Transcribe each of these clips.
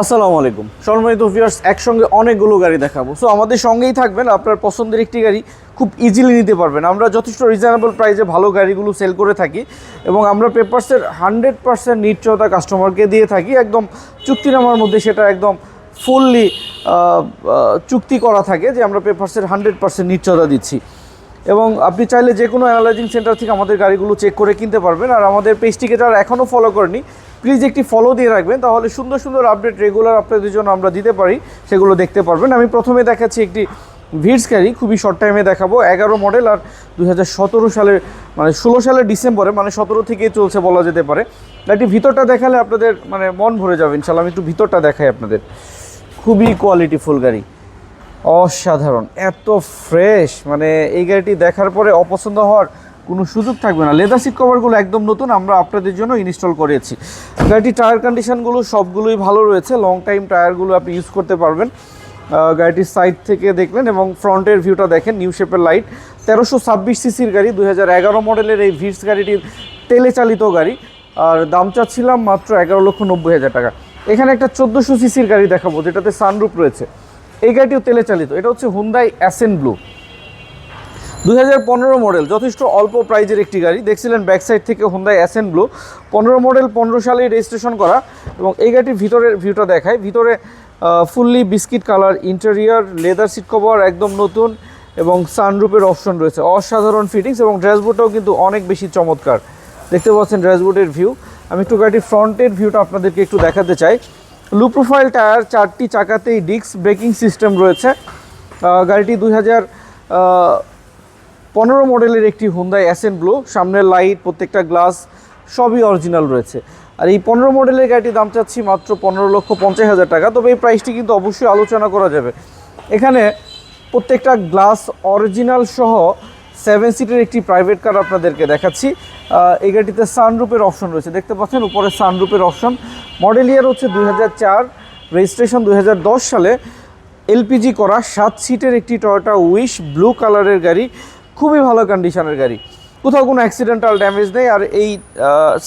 আসসালামু আলাইকুম। সম্মানিত ভিউয়ার্স একসঙ্গে অনেকগুলো গাড়ি দেখাবো। সো আমাদের সঙ্গেই থাকবেন, আপনার পছন্দের একটি গাড়ি খুব ইজিলি নিতে পারবেন। আমরা যথেষ্ট রিজনেবল প্রাইসে ভালো গাড়িগুলো সেল করে থাকি এবং আমরা পেপারসের হান্ড্রেড পার্সেন্ট নিশ্চয়তা কাস্টমারকে দিয়ে থাকি। একদম চুক্তিনামার মধ্যে সেটা একদম ফুললি চুক্তি করা থাকে যে আমরা পেপারসের হান্ড্রেড পার্সেন্ট নিশ্চয়তা দিচ্ছি। এবং আপনি চাইলে যে কোনো অ্যানালাইজিং সেন্টার থেকে আমাদের গাড়িগুলো চেক করে কিনতে পারবেন। আর আমাদের পেজটিকে যারা এখনও ফলো করেনি প্লিজ একটি ফলো দিয়ে রাখবেন, তাহলে সুন্দর সুন্দর আপডেট রেগুলার আপনাদের জন্য আমরা দিতে পারি, সেগুলো দেখতে পারবেন। আমি প্রথমে দেখাচ্ছি একটি ভিডস গাড়ি খুবই শর্ট টাইমে দেখাবো। এগারো মডেল আর দু হাজার সতেরো সালের মানে ষোলো সালের ডিসেম্বরে মানে সতেরো থেকেই চলছে বলা যেতে পারে। গাড়িটি ভিতরটা দেখালে আপনাদের মানে মন ভরে যাবে ইনশাল্লাহ আমি একটু ভিতরটা দেখাই আপনাদের। খুবই কোয়ালিটিফুল গাড়ি। অসাধারণ, এত ফ্রেশ মানে এই গাড়িটি দেখার পরে অপছন্দ হওয়ার কোনো সুযোগ থাকবে না। লেদার সিট কভারগুলো একদম নতুন, আমরা আপনাদের জন্য ইনস্টল করেছি। গাড়িটির টায়ার কন্ডিশনগুলো সবগুলোই ভালো রয়েছে লং টাইম টায়ারগুলো আপনি ইউজ করতে পারবেন। গাড়িটির সাইড থেকে দেখলেন এবং ফ্রন্টের ভিউটা দেখেন নিউ শেপের লাইট তেরোশো ছাব্বিশ সিসির গাড়ি এগারো মডেলের এই ভিটস গাড়িটির তেলে চালিত গাড়ি। আর দাম চাচ্ছিলাম মাত্র এগারো লক্ষ নব্বই হাজার টাকা। এখানে একটা চোদ্দোশো সিসির গাড়ি দেখাবো, যেটাতে সানরুপ রয়েছে। এই গাড়িটিও তেলে চালিত এটা হচ্ছে হুন্দাই অ্যাসেন ব্লু দুই হাজার পনেরো মডেল, যথেষ্ট অল্প প্রাইজের একটি গাড়ি। দেখছিলেন ব্যাক সাইড থেকে হুন্দাই অ্যাসেন ব্লু পনেরো মডেল, পনেরো সালে রেজিস্ট্রেশন করা এবং এই গাড়িটির ভিতরের ভিউটা দেখায়। ভিতরে fully biscuit colour interior leather seat cover একদম নতুন এবং সানরুপের অপশন রয়েছে। অসাধারণ ফিটিংস এবং ড্যাশবোর্ডটাও কিন্তু অনেক বেশি চমৎকার। দেখতে পাচ্ছেন ড্রেসবোর্ডের ভিউ আমি একটু গাড়ির ফ্রন্টের ভিউটা আপনাদেরকে একটু দেখাতে চাই। লু প্রোফাইল টায়ার চারটি চাকাতেই ডিস্ক ব্রেকিং সিস্টেম রয়েছে। গাড়িটি দুই হাজার পনেরো মডেলের একটি হুন্দাই অ্যাসেন ব্লু সামনের লাইট প্রত্যেকটা গ্লাস সবই অরিজিনাল রয়েছে। আর এই পনেরো মডেলের গাড়িটির দাম চাচ্ছি মাত্র পনেরো লক্ষ পঞ্চাশ হাজার টাকা। তবে এই প্রাইসটি কিন্তু অবশ্যই আলোচনা করা যাবে। এখানে প্রত্যেকটা গ্লাস অরিজিনাল সহ সেভেন সিটের একটি প্রাইভেট কার আপনাদেরকে দেখাচ্ছি। এই গাড়িটিতে সানরুপের অপশন রয়েছে। দেখতে পাচ্ছেন, উপরে সানরুপের অপশন মডেল ইয়ার হচ্ছে দু হাজার চার রেজিস্ট্রেশন দুই হাজার দশ সালে। এলপিজি করা, সাত সিটের একটি টয়োটা উইশ ব্লু কালারের গাড়ি। খুবই ভালো কন্ডিশনের গাড়ি। কোথাও কোনো অ্যাক্সিডেন্টাল ড্যামেজ নেই, আর এই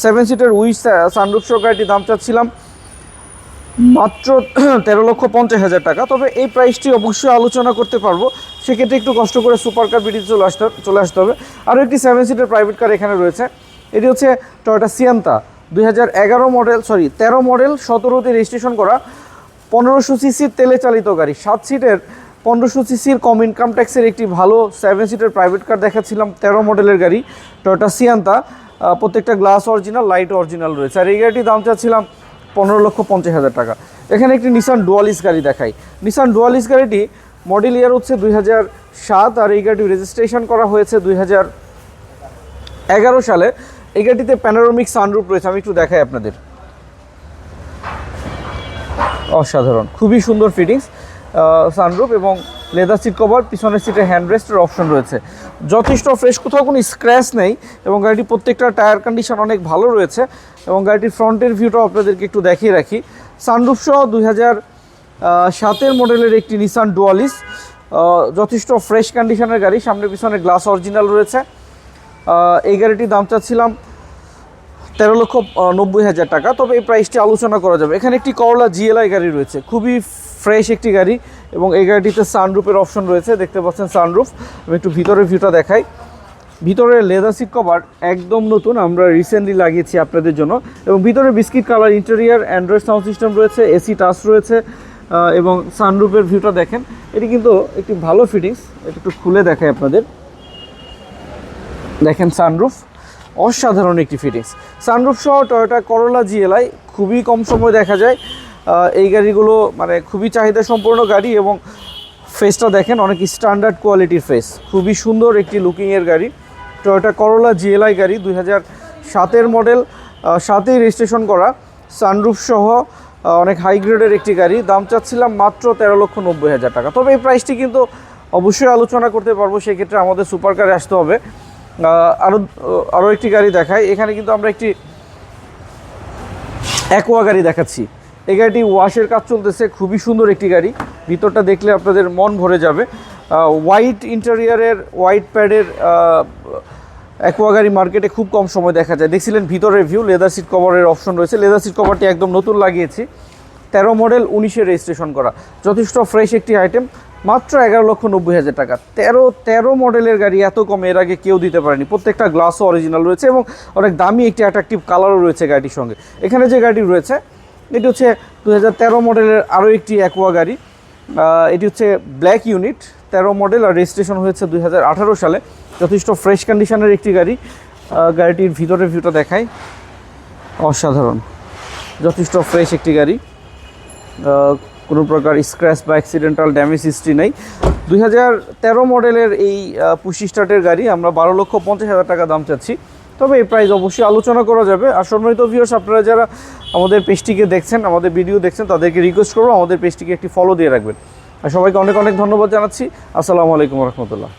সেভেন সিটের উইশ সানরুফ শো গাড়িটির দাম চাচ্ছিলাম মাত্র তেরো লক্ষ পঞ্চাশ হাজার টাকা। তবে এই প্রাইসটি অবশ্যই আলোচনা করতে পারব। সেক্ষেত্রে একটু কষ্ট করে সুপার কার বিডিতে চলে আসতে চলে আসতে হবে। আরও একটি সেভেন সিটের প্রাইভেট কার এখানে রয়েছে। এটি হচ্ছে টয়োটা সিয়ান্তা দুই হাজার এগারো মডেল সরি তেরো মডেল সতেরোতে রেজিস্ট্রেশন করা, পনেরোশো সিসির তেলে চালিত গাড়ি। সাত সিটের পনেরোশো সিসির কম ইনকাম ট্যাক্সের একটি ভালো সেভেন সিটের প্রাইভেট কার দেখাচ্ছিলাম, তেরো মডেলের গাড়ি টয়োটা সিয়ান্তা প্রত্যেকটা গ্লাস অরিজিনাল লাইট অরিজিনাল রয়েছে। আর এই গাড়িটির দাম চাচ্ছিলাম পনেরো লক্ষ পঞ্চাশ হাজার টাকা। এখানে একটি নিসান ডুয়ালিস গাড়ি দেখাই। নিসান ডুয়ালিস গাড়িটি মডেল ইয়ার হচ্ছে দুই হাজার সাত, আর এই গাড়িটি রেজিস্ট্রেশন করা হয়েছে দুই হাজার এগারো সালে। এই গাড়িটিতে প্যানোরামিক সানরুপ রয়েছে, আমি একটু দেখাই আপনাদের। অসাধারণ, খুবই সুন্দর ফিটিংস সানরুফ এবং লেদার সিট কভার পিছনের সিটে হ্যান্ডরেস্টের অপশন রয়েছে। যথেষ্ট ফ্রেশ কোথাও কোনো স্ক্র্যাচ নেই এবং গাড়িটি প্রত্যেকটা টায়ার কন্ডিশন অনেক ভালো রয়েছে এবং গাড়িটির ফ্রন্টের ভিউটাও আপনাদেরকে একটু দেখিয়ে রাখি। সানরুফ সহ দুই হাজার সাতের মডেলের একটি নিসান ডুয়ালিস যথেষ্ট ফ্রেশ কন্ডিশনের গাড়ি, সামনে পিছনে গ্লাস অরিজিনাল রয়েছে। এই গাড়িটির দাম চাচ্ছিলাম তেরো লক্ষ নব্বই হাজার টাকা, তবে এই প্রাইসটি আলোচনা করা যাবে। এখানে একটি করলা জিএলআই গাড়ি রয়েছে। খুবই ফ্রেশ একটি গাড়ি এবং এই গাড়িটিতে সানরুফের অপশন রয়েছে, দেখতে পাচ্ছেন সানরুফ আমি একটু ভিতরের ভিউটা দেখাই। ভিতরে লেদার সিট কভার একদম নতুন, আমরা রিসেন্টলি লাগিয়েছি আপনাদের জন্য। এবং ভিতরে biscuit colour interior Android sound system রয়েছে এসি টাচ রয়েছে এবং সানরুফের ভিউটা দেখেন। এটি কিন্তু একটি ভালো ফিটিংস এটা একটু খুলে দেখায় আপনাদের। দেখেন সানরুফ অসাধারণ একটি ফিটিংস সানরুফ সহ টয়োটা করোলা জিএলআই খুবই কম সময় দেখা যায়। এই গাড়িগুলো মানে খুবই চাহিদা সম্পন্ন গাড়ি এবং ফেসটা দেখেন, অনেক স্ট্যান্ডার্ড কোয়ালিটির ফেস খুবই সুন্দর একটি লুকিংয়ের গাড়ি। টয়োটা করোলা জিএলআই গাড়ি, দুই হাজার সাতের মডেল সাতেই রেজিস্ট্রেশন করা। সানরুফ সহ অনেক হাই গ্রেডের একটি গাড়ি। দাম চাচ্ছিলাম মাত্র তেরো লক্ষ নব্বই হাজার টাকা। তবে এই প্রাইসটি কিন্তু অবশ্যই আলোচনা করতে পারব, সেক্ষেত্রে আমাদের সুপার কারে আসতে হবে। আরও আরও একটি গাড়ি দেখাই। এখানে কিন্তু আমরা একটি অ্যাকোয়া গাড়ি দেখাচ্ছি। এই গাড়িটি ওয়াশের কাজ চলতেছে, খুবই সুন্দর একটি গাড়ি। ভিতরটা দেখলে আপনাদের মন ভরে যাবে। হোয়াইট ইন্টেরিয়ারের হোয়াইট প্যাডের অ্যাকোয়া গাড়ি মার্কেটে খুব কম সময় দেখা যায়। দেখছিলেন ভিতরের ভিউ লেদার সিট কভারের অপশন রয়েছে। লেদার সিট কভারটি একদম নতুন লাগিয়েছি। তেরো মডেল উনিশে রেজিস্ট্রেশন করা। যথেষ্ট ফ্রেশ একটি আইটেম মাত্র এগারো লক্ষ নব্বই হাজার টাকা। তেরো তেরো মডেলের গাড়ি এত কম এর আগে কেউ দিতে পারেনি। প্রত্যেকটা গ্লাসও অরিজিনাল রয়েছে এবং অনেক দামি একটি অ্যাট্রাকটিভ কালারও রয়েছে গাড়িটির সঙ্গে। এখানে যে গাড়ি রয়েছে এটি হচ্ছে দু হাজার তেরো মডেলের আরও একটি অ্যাকোয়া গাড়ি। এটি হচ্ছে ব্ল্যাক ইউনিট তেরো মডেল আর রেজিস্ট্রেশন হয়েছে দুই হাজার আঠারো সালে। যথেষ্ট ফ্রেশ কন্ডিশনের একটি গাড়ি। গাড়িটির ভিতরের ভিউটা দেখায় অসাধারণ। যথেষ্ট ফ্রেশ একটি গাড়ি। কোনো প্রকার স্ক্র্যাচ বা অ্যাক্সিডেন্টাল ড্যামেজ হিস্ট্রি নেই। দুই হাজার তেরো মডেলের এই পুশি স্টার্টের গাড়ি, আমরা বারো লক্ষ পঞ্চাশ হাজার টাকা দাম চাচ্ছি। তবে এই প্রাইস অবশ্যই আলোচনা করা যাবে। আর সম্মানিত ভিউয়ার্স আপনারা যারা আমাদের পেজটিকে দেখছেন, আমাদের ভিডিও দেখছেন, তাদেরকে রিকোয়েস্ট করব, আমাদের পেজটিকে একটি ফলো দিয়ে রাখবেন। আর সবাইকে অনেক অনেক ধন্যবাদ জানাচ্ছি। আসসালামু আলাইকুম রহমতুল্লাহ।